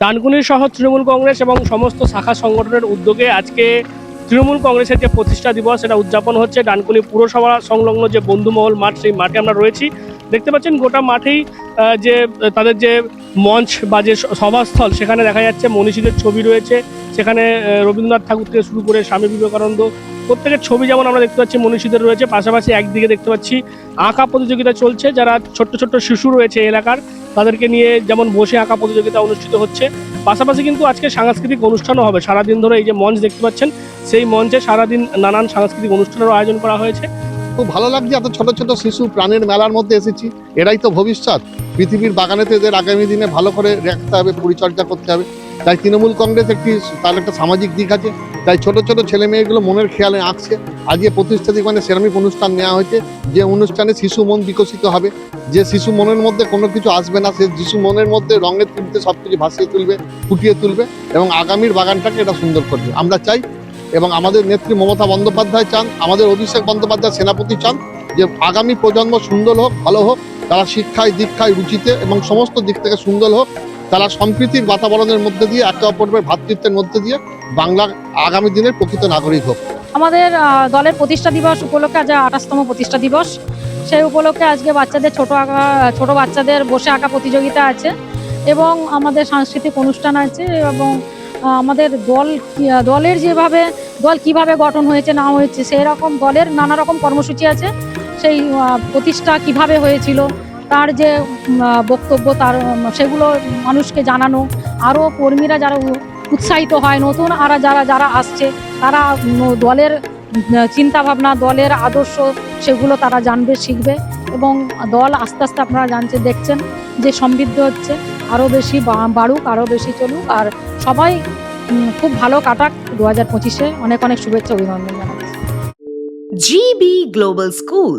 ডানকুনি সহ তৃণমূল কংগ্রেস এবং সমস্ত শাখা সংগঠনের উদ্যোগে আজকে তৃণমূল কংগ্রেসের যে প্রতিষ্ঠা দিবস, সেটা উদযাপন হচ্ছে ডানকুনি পুরসভা সংলগ্ন যে বন্ধুমহল মাঠ, সেই মাঠে আমরা রয়েছি। দেখতে পাচ্ছেন, গোটা মাঠেই যে, তাদের যে মঞ্চ বা যে সভাস্থল, সেখানে দেখা যাচ্ছে মনীষীদের ছবি রয়েছে। সেখানে রবীন্দ্রনাথ ঠাকুর থেকে শুরু করে স্বামী বিবেকানন্দ, প্রত্যেকের ছবি যেমন আমরা দেখতে পাচ্ছি মনীষীদের রয়েছে, পাশাপাশি একদিকে দেখতে পাচ্ছি আঁকা প্রতিযোগিতা চলছে। যারা ছোট্ট ছোট্ট শিশু রয়েছে এলাকার, তাদেরকে নিয়ে যেমন বসে আঁকা প্রতিযোগিতা অনুষ্ঠিত হচ্ছে। পাশাপাশি কিন্তু আজকে সাংস্কৃতিক অনুষ্ঠানও হবে। সারাদিন ধরে এই যে মঞ্চ দেখতে পাচ্ছেন, সেই মঞ্চে সারাদিন নানান সাংস্কৃতিক অনুষ্ঠানেরও আয়োজন করা হয়েছে। খুব ভালো লাগছে, এত ছোট ছোট শিশু প্রাণের মেলার মধ্যে এসেছি। এরাই তো ভবিষ্যৎ। পৃথিবীর বাগানেতে এদের আগামী দিনে ভালো করে রাখতে হবে, পরিচর্যা করতে হবে। তাই তৃণমূল কংগ্রেস একটি, তার একটা সামাজিক দিক আছে। তাই ছোট ছোট ছেলে মেয়েগুলো মনের খেয়ালে আঁকছে। আজকে প্রতিষ্ঠা দিবসে সেরামিক অনুষ্ঠান নেওয়া হয়েছে, যে অনুষ্ঠানে শিশু মন বিকশিত হবে। যে শিশু মনের মধ্যে কোনো কিছু আসবে না, সে শিশু মনের মধ্যে রঙের তুলতে সব কিছু ভাসিয়ে তুলবে, ফুটিয়ে তুলবে এবং আগামীর বাগানটাকে এটা সুন্দর করবে। আমরা চাই এবং আমাদের নেত্রী মমতা বন্দ্যোপাধ্যায় চান, আমাদের অভিষেক বন্দ্যোপাধ্যায় সেনাপতি চান, যে আগামী প্রজন্ম সুন্দর হোক, ভালো হোক, তারা শিক্ষায়, দীক্ষায় রুচিতে এবং সমস্ত দিক থেকে সুন্দর হোক তারা সম্প্রীতির বাতাবরণের মধ্যে দিয়ে একে অপরের ভ্রাতৃত্বের মধ্যে দিয়ে বাংলার আগামী দিনের প্রকৃত নাগরিক হোক। আমাদের দলের প্রতিষ্ঠা দিবস উপলক্ষে আজ আঠাশতম প্রতিষ্ঠা দিবস। সেই উপলক্ষে আজকে বাচ্চাদের ছোট আঁকা, ছোট বাচ্চাদের বসে আঁকা প্রতিযোগিতা আছে এবং আমাদের সাংস্কৃতিক অনুষ্ঠান আছে এবং আমাদের দল দলের যেভাবে, দল কীভাবে গঠন হয়েছে না হয়েছে সেই রকম দলের নানা রকম কর্মসূচি আছে। সেই প্রতিষ্ঠা কীভাবে হয়েছিল তার যে বক্তব্য তার সেগুলো মানুষকে জানানো আরও কর্মীরা যারা উৎসাহিত হয় নতুন আর যারা যারা আসছে তারা দলের চিন্তা ভাবনা দলের আদর্শ সেগুলো তারা জানবে শিখবে এবং দল আস্তে আস্তে আপনারা জানছে দেখছেন যে সমৃদ্ধ হচ্ছে আরও বেশি বাড়ুক আরও বেশি চলুক আর সবাই খুব ভালো কাটাক দু হাজার পঁচিশে। অনেক অনেক শুভেচ্ছা অভিনন্দন জানাচ্ছি। GB global School,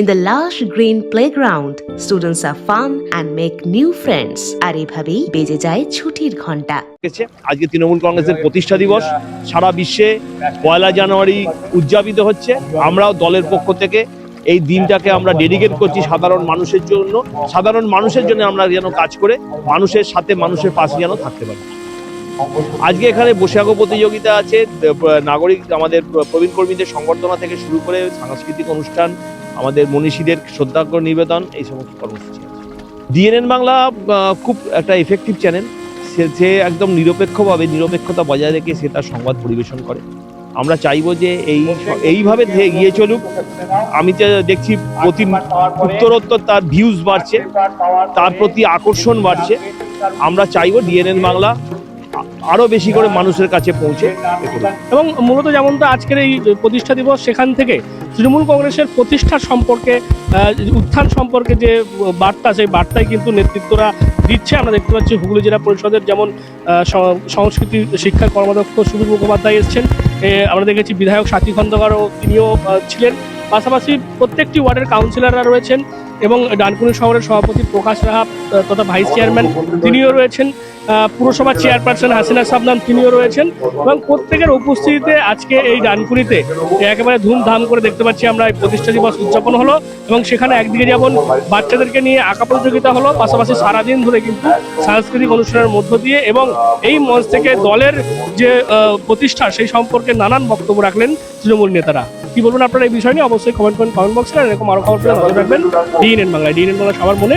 In the lush green playground, students are fun and make new friends. আর এভাবেই বেজে যায় ছুটির ঘণ্টা। আজকে তৃণমূল কংগ্রেসের প্রতিষ্ঠা দিবস। সারা বিশ্বে পয়লা জানুয়ারি উদযাপিত হচ্ছে। আমরাও দলের পক্ষ থেকে এই দিনটাকে আমরা ডেডিকেট করছি সাধারণ মানুষের জন্য। সাধারণ মানুষের জন্য আমরা যেন কাজ করে মানুষের সাথে মানুষের পাশে যেন থাকতে পারি। আজকে এখানে বৈশাখো প্রতিযোগিতা আছে। নাগরিক আমাদের প্রবীণ কর্মীদের সংবর্ধনা থেকে শুরু করে সাংস্কৃতিক অনুষ্ঠান আমাদের মনীষীদের শ্রদ্ধার্ঘ্য নিবেদন, এই সমস্ত কর্মসূচি আছে। ডিএনএন বাংলা খুব একটা এফেক্টিভ চ্যানেল সে যে একদম নিরপেক্ষভাবে নিরপেক্ষতা বজায় রেখে সে তার সংবাদ পরিবেশন করে। আমরা চাইব যে এই, এইভাবে এগিয়ে চলুক। আমি যে দেখছি প্রতি উত্তরোত্তর তার ভিউজ বাড়ছে, তার প্রতি আকর্ষণ বাড়ছে। আমরা চাইব ডিএনএন বাংলা আরও বেশি করে মানুষের কাছে পৌঁছে। এবং মূলত যেমনটা আজকের এই প্রতিষ্ঠা দিবস সেখান থেকে তৃণমূল কংগ্রেসের প্রতিষ্ঠা সম্পর্কে উত্থান সম্পর্কে যে বার্তা, সেই বার্তায় কিন্তু নেতৃত্বরা দিচ্ছে। আমরা দেখতে পাচ্ছি হুগলি জেলা পরিষদের যেমন সংস্কৃতি শিক্ষা কর্মাধ্যক্ষ সুবীর মুখোপাধ্যায় এসছেন। আমরা দেখেছি বিধায়ক সাথী খন্দকারও তিনিও ছিলেন। পাশাপাশি প্রত্যেকটি ওয়ার্ডের কাউন্সিলররা রয়েছেন। এবং ডানকুনি শহরের সভাপতি প্রকাশ রাহা আহ, তথা ভাইস চেয়ারম্যান তিনিও রয়েছেন। পুরসভার চেয়ারপারসন হাসিনা সাবনাম তিনিও রয়েছেন এবং প্রত্যেকের উপস্থিতিতে আজকে এই ডানকুনিতে একেবারে ধুমধাম করে দেখতে পাচ্ছি আমরা এই প্রতিষ্ঠা দিবস উদযাপন হলো এবং সেখানে একদিকে যেমন বাচ্চাদেরকে নিয়ে আঁকা প্রতিযোগিতা হলো পাশাপাশি সারাদিন ধরে কিন্তু সাংস্কৃতিক অনুষ্ঠানের মধ্য দিয়ে এবং এই মঞ্চ থেকে দলের যে প্রতিষ্ঠা সেই সম্পর্কে নানান বক্তব্য রাখলেন তৃণমূল নেতারা। কি বলবেন আপনারা এই বিষয় নিয়ে? অবশ্যই কমেন্ট করেন কমেন্ট বক্সে এরকম আরও খবর নজর রাখবেন ডিএনএন বাংলায় ডিএনএন বাংলা সবার মনে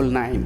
Bible 9.